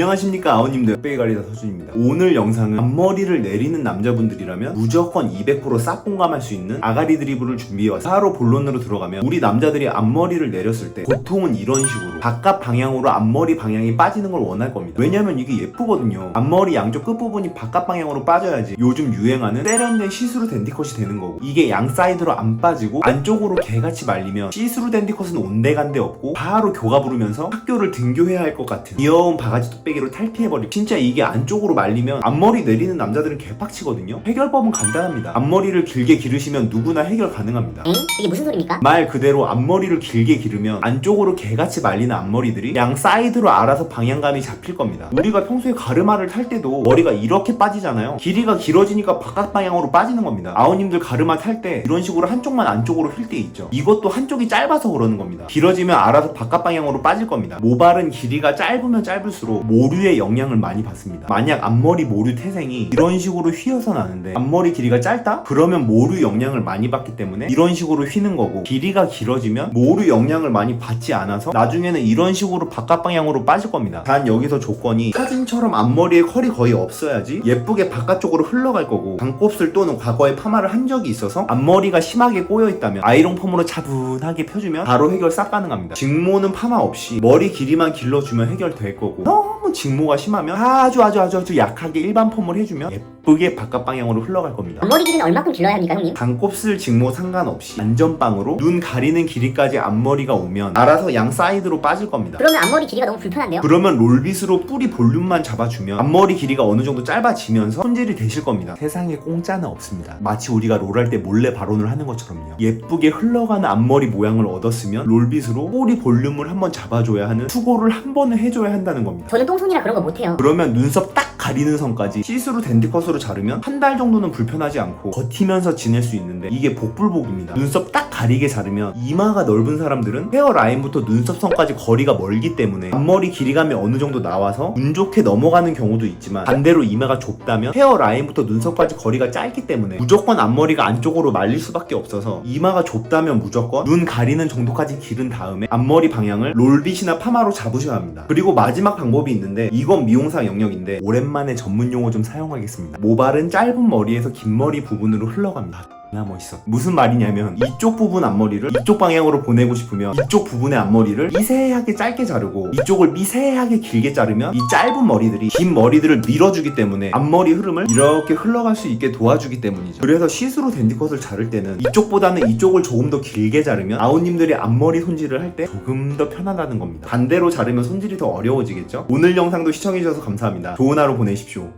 안녕하십니까 아우님들. 빼기관리사 서준입니다. 오늘 영상은 앞머리를 내리는 남자분들이라면 무조건 200%싹 공감할 수 있는 아가리 드리블을 준비해왔어요 바로 본론으로 들어가면 우리 남자들이 앞머리를 내렸을 때 보통은 이런 식으로 바깥 방향으로 앞머리 방향이 빠지는 걸 원할 겁니다. 왜냐면 이게 예쁘거든요. 앞머리 양쪽 끝부분이 바깥 방향으로 빠져야지 요즘 유행하는 세련된 시스루 댄디컷이 되는 거고 이게 양 사이드로 안 빠지고 안쪽으로 개같이 말리면 시스루 댄디컷은 온데간데 없고 바로 교가 부르면서 학교를 등교해야 할 것 같은 귀여운 바가지 뚝배기로 탈피해버리고 진짜 이게 안쪽으로 말리면 앞머리 내리는 남자들은 개빡치거든요 해결법은 간단합니다 앞머리를 길게 기르시면 누구나 해결 가능합니다 엥? 이게 무슨 소리입니까? 말 그대로 앞머리를 길게 기르면 안쪽으로 개같이 말리는 앞머리들이 양 사이드로 알아서 방향감이 잡힐 겁니다. 우리가 평소에 가르마를 탈 때도 머리가 이렇게 빠지잖아요. 길이가 길어지니까 바깥 방향으로 빠지는 겁니다. 아우님들 가르마 탈 때 이런 식으로 한쪽만 안쪽으로 휠 때 있죠. 이것도 한쪽이 짧아서 그러는 겁니다. 길어지면 알아서 바깥 방향으로 빠질 겁니다. 모발은 길이가 짧으면 짧을수록 모류의 영향을 많이 받습니다. 만약 앞머리 모류 태생이 이런 식으로 휘어서 나는데 앞머리 길이가 짧다? 그러면 모류 영향을 많이 받기 때문에 이런 식으로 휘는 거고 길이가 길어지면 모류 영향을 많이 받지 않아서 나중에는 이런 식으로 바깥 방향으로 빠질 겁니다. 단 여기서 조건이 사진처럼 앞머리에 컬이 거의 없어야지 예쁘게 바깥쪽으로 흘러갈 거고 반곱슬 또는 과거에 파마를 한 적이 있어서 앞머리가 심하게 꼬여 있다면 아이롱 폼으로 차분하게 펴주면 바로 해결 싹 가능합니다. 직모는 파마 없이 머리 길이만 길러주면 해결될 거고 너무 직모가 심하면 아주 아주 아주 아주 약하게 일반 폼을 해주면 예쁘게 바깥 방향으로 흘러갈 겁니다. 앞머리 길이는 얼마큼 길러야 합니까 형님? 반곱슬 직모 상관없이 안전빵으로 눈 가리는 길이까지 앞머리가 오면 알아서 양 사이드로 빠질 겁니다. 그러면 앞머리 길이가 너무 불편한데요? 그러면 롤빗으로 뿌리 볼륨만 잡아주면 앞머리 길이가 어느 정도 짧아지면서 손질이 되실 겁니다. 세상에 공짜는 없습니다. 마치 우리가 롤할 때 몰래 발언을 하는 것처럼요. 예쁘게 흘러가는 앞머리 모양을 얻었으면 롤빗으로 뿌리 볼륨을 한번 잡아줘야 하는 수고를 한 번은 해줘야 한다는 겁니다. 저는 똥손이라 그런 거 못해요 그러면 눈썹 딱 가리는 선까지 시스루 댄디컷으로 자르면 한 달 정도는 불편하지 않고 버티면서 지낼 수 있는데 이게 복불복입니다. 눈썹 딱 가리게 자르면 이마가 넓은 사람들은 헤어 라인부터 눈썹 선까지 거리가 멀기 때문에 앞머리 길이감이 어느 정도 나와서 운 좋게 넘어가는 경우도 있지만 반대로 이마가 좁다면 헤어 라인부터 눈썹까지 거리가 짧기 때문에 무조건 앞머리가 안쪽으로 말릴 수밖에 없어서 이마가 좁다면 무조건 눈 가리는 정도까지 기른 다음에 앞머리 방향을 롤빗이나 파마로 잡으셔야 합니다. 그리고 마지막 방법이 있는데 이건 미용사 영역인데 오랜만에 전문 용어 좀 사용하겠습니다. 모발은 짧은 머리에서 긴 머리 부분으로 흘러갑니다. 나 멋있어. 무슨 말이냐면 이쪽 부분 앞머리를 이쪽 방향으로 보내고 싶으면 이쪽 부분의 앞머리를 미세하게 짧게 자르고 이쪽을 미세하게 길게 자르면 이 짧은 머리들이 긴 머리들을 밀어주기 때문에 앞머리 흐름을 이렇게 흘러갈 수 있게 도와주기 때문이죠. 그래서 시스루 댄디컷을 자를 때는 이쪽보다는 이쪽을 조금 더 길게 자르면 아우님들이 앞머리 손질을 할 때 조금 더 편하다는 겁니다. 반대로 자르면 손질이 더 어려워지겠죠? 오늘 영상도 시청해주셔서 감사합니다. 좋은 하루 보내십시오.